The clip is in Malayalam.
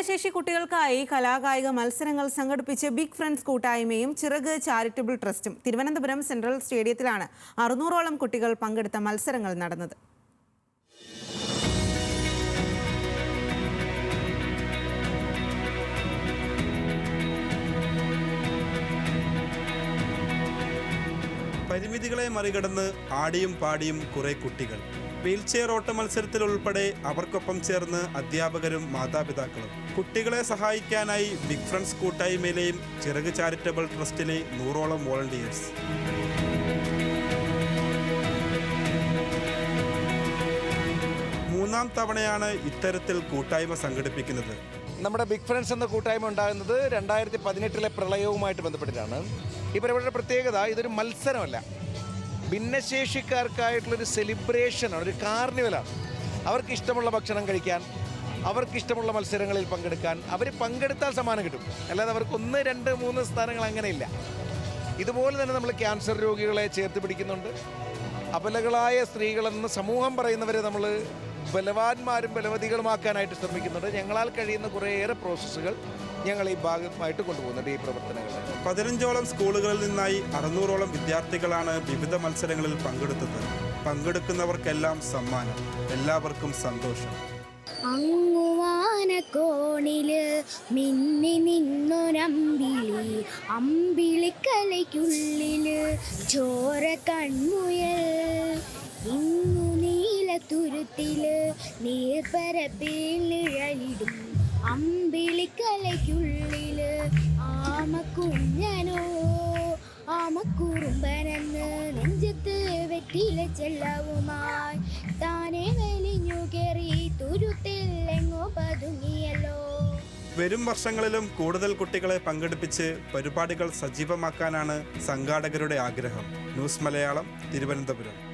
ഭിന്നശേഷി കുട്ടികൾക്കായി കലാകായിക മത്സരങ്ങൾ സംഘടിപ്പിച്ച് ബിഗ് ഫ്രണ്ട്സ് കൂട്ടായ്മയും ചിറക് ചാരിറ്റബിൾ ട്രസ്റ്റും തിരുവനന്തപുരം സെൻട്രൽ സ്റ്റേഡിയത്തിലാണ് അറുന്നൂറോളം കുട്ടികൾ പങ്കെടുത്ത മത്സരങ്ങൾ നടന്നത്. പരിമിതികളെ മറികടന്ന് ആടിയും പാടിയും കുറെ കുട്ടികൾ. വീൽചെയർ ഓട്ട മത്സരത്തിൽ ഉൾപ്പെടെ അവർക്കൊപ്പം ചേർന്ന് അധ്യാപകരും മാതാപിതാക്കളും. കുട്ടികളെ സഹായിക്കാനായി ബിഗ് ഫ്രണ്ട്സ് കൂട്ടായ്മയിലെയും ചിറക് ചാരിറ്റബിൾ ട്രസ്റ്റിലെ നൂറോളം വോളണ്ടിയേഴ്സ്. മൂന്നാം തവണയാണ് ഇത്തരത്തിൽ കൂട്ടായ്മ സംഘടിപ്പിക്കുന്നത്. നമ്മുടെ ബിഗ് ഫ്രണ്ട്സ് എന്ന കൂട്ടായ്മ ഉണ്ടാകുന്നത് രണ്ടായിരത്തി പതിനെട്ടിലെ പ്രളയവുമായിട്ട് ബന്ധപ്പെട്ടിട്ടാണ്. ഈ പരിപാടിയുടെ പ്രത്യേകത ഇതൊരു മത്സരമല്ല. ഭിന്നശേഷിക്കാർക്കായിട്ടുള്ളൊരു സെലിബ്രേഷനാണ് ഒരു കാർണിവലാണ് അവർക്ക് ഇഷ്ടമുള്ള ഭക്ഷണം കഴിക്കാൻ അവർക്ക് ഇഷ്ടമുള്ള മത്സരങ്ങളിൽ പങ്കെടുക്കാൻ അവർ പങ്കെടുത്താൽ സമ്മാനം കിട്ടും. അല്ലാതെ അവർക്ക് ഒന്ന് രണ്ട് മൂന്ന് സ്ഥാനങ്ങൾ അങ്ങനെയില്ല. ഇതുപോലെ തന്നെ നമ്മൾ ക്യാൻസർ രോഗികളെ ചേർത്ത് പിടിക്കുന്നുണ്ട്. അബലകളായ സ്ത്രീകളെന്ന് സമൂഹം പറയുന്നവരെ നമ്മൾ ബലവാന്മാരും ബലവതികളുമാക്കാനായിട്ട് ശ്രമിക്കുന്നുണ്ട്. ഞങ്ങളാൽ കഴിയുന്ന കുറേയേറെ പ്രോസസ്സുകൾ ഞങ്ങൾ ഈ ഭാഗമായിട്ട് കൊണ്ടുപോകുന്നുണ്ട് ഈ പ്രവർത്തനങ്ങൾ പതിനഞ്ചോളം സ്കൂളുകളിൽ നിന്നായി അറുന്നൂറോളം വിദ്യാർത്ഥികളാണ് വിവിധ മത്സരങ്ങളിൽ പങ്കെടുത്തത്. പങ്കെടുക്കുന്നവർക്കെല്ലാം സമ്മാനം. എല്ലാവർക്കും സന്തോഷം. അങ്ങുവാനക്കോണിൽ മിന്നി നിന്നൊരമ്പിളി അമ്പിളിക്കലയ്ക്കുള്ളിൽ ചോര കൺമുയൽ. ഇന്നു നീലത്തുരുത്തിൽ നീർപ്പരപ്പിൽ നിഴലിടും അമ്പിളിക്കലയ്ക്കുള്ളിൽ ആമക്കുഞ്ഞനോ. ആമക്കുറുമ്പനെന്ന് നെഞ്ചത്ത് വെറ്റിലെ ചെല്ലവുമായി താനെ വലിഞ്ഞു വരും വർഷങ്ങളിലും കൂടുതൽ കുട്ടികളെ പങ്കെടുപ്പിച്ച് പരിപാടികൾ സജീവമാക്കാനാണ് സംഘാടകരുടെ ആഗ്രഹം. ന്യൂസ് മലയാളം തിരുവനന്തപുരം.